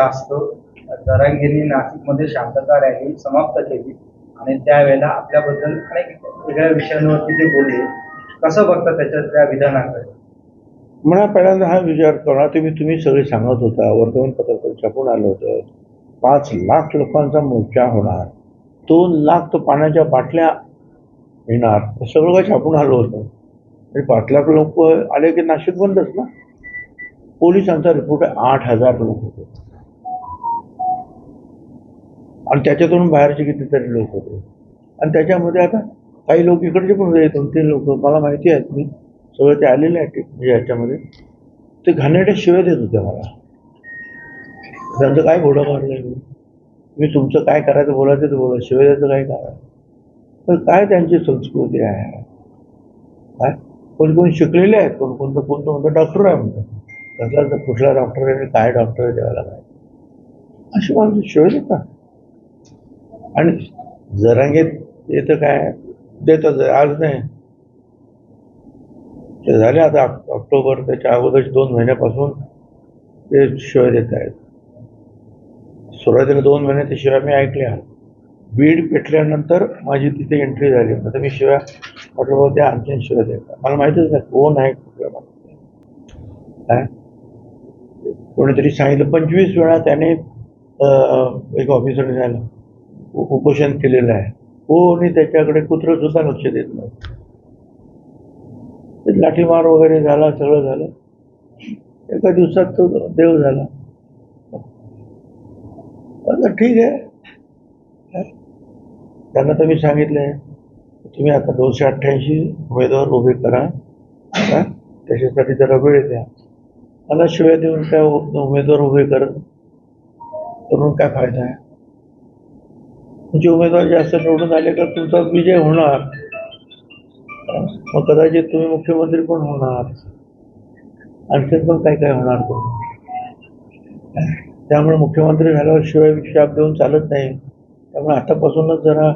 असतो. जरांगींनी नाशिकमध्ये शांतता रॅली समाप्त केली आणि त्यावेळेला आपल्याबद्दल अनेक वेगळ्या विषयांवरती ते बोलले. कसं बघता त्याच्यातल्या विधानाकडे? म्हणा पहिल्यांदा हा विचार करा तुम्ही तुम्ही सगळे सांगत होता वर्तमानपत्र छापून आलं होतं. पाच लाख लोकांचा मोर्चा होणार. दोन लाख तो पाण्याच्या बाटल्या येणार. सगळं काय छापून आलं होतं. आणि पाच लाख लोक आले की नाशिक बंदच ना? पोलिसांचा रिपोर्ट आहे आठ हजार लोक होते. आणि त्याच्यातून बाहेरचे कितीतरी लोक होते. आणि त्याच्यामध्ये आता काही लोक इकडचे पण होते दोन तीन लोक. मला माहिती आहेत मी सगळं ते आलेले आहेत म्हणजे याच्यामध्ये. ते घाणेरड्या शिव्या देत होते मला. त्यांचं काय घोडं मारलं मी मी तुमचं काय करायचं बोलायचं ते बोला शिव्या द्यायचं काय करा तर काय त्यांची संस्कृती आहे? काय? कोणी कोणी शिकलेले आहेत? कोण कोणतं कोणतं म्हणतं डॉक्टर आहे म्हणतं कसला तर कुठला डॉक्टर आहे आणि काय डॉक्टर आहे द्यायला काय? अशी माणसं शिव्या देतात. आणि जरांगेत येतं काय देतात आज नाही. ते झाले आता ऑक्टोबर त्याच्या अगोदर दोन महिन्यापासून ते शिवाय देत आहेत. सुरुवातीला दोन महिने ते शिवाय मी ऐकल्या बीड पेटल्यानंतर माझी तिथे एंट्री झाली. आता मी शिवाय म्हटलं बाबा त्या आणखीन शिवाय देतात मला माहितीच नाही कोण आहे कुठल्या काय? कोणीतरी सांगितलं पंचवीस वेळा त्याने एक ऑफिसरने झालं उपोषण केलेलं आहे. हो, कोणी त्याच्याकडे कुत्रं सुद्धा लक्ष देत नाही ते लाठीमार वगैरे झाला सगळं झालं. एका दिवसात तो देव झाला. म्हटलं ठीक आहे. त्यांना तर मी सांगितलं आहे तुम्ही आता दोनशे अठ्ठ्याऐंशी उमेदवार उभे करा. त्याच्यासाठी जरा वेळ द्या. मला शिवाय देऊन काय उमेदवार उभे करत करून काय फायदा आहे? तुमचे उमेदवार जास्त निवडून आले का तुमचा विजय होणार. मग कदाचित तुम्ही मुख्यमंत्री पण होणार. आणखीन पण काय काय होणार तो त्यामुळे मुख्यमंत्री झाल्यावर शिवाय शाप देऊन चालत नाही. त्यामुळे आतापासूनच जरा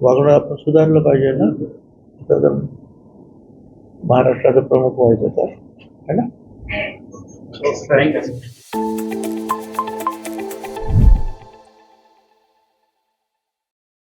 वागणं आपण सुधारलं पाहिजे ना? तर महाराष्ट्राचा प्रमुख व्हायचं तर. है ना? थँक्यू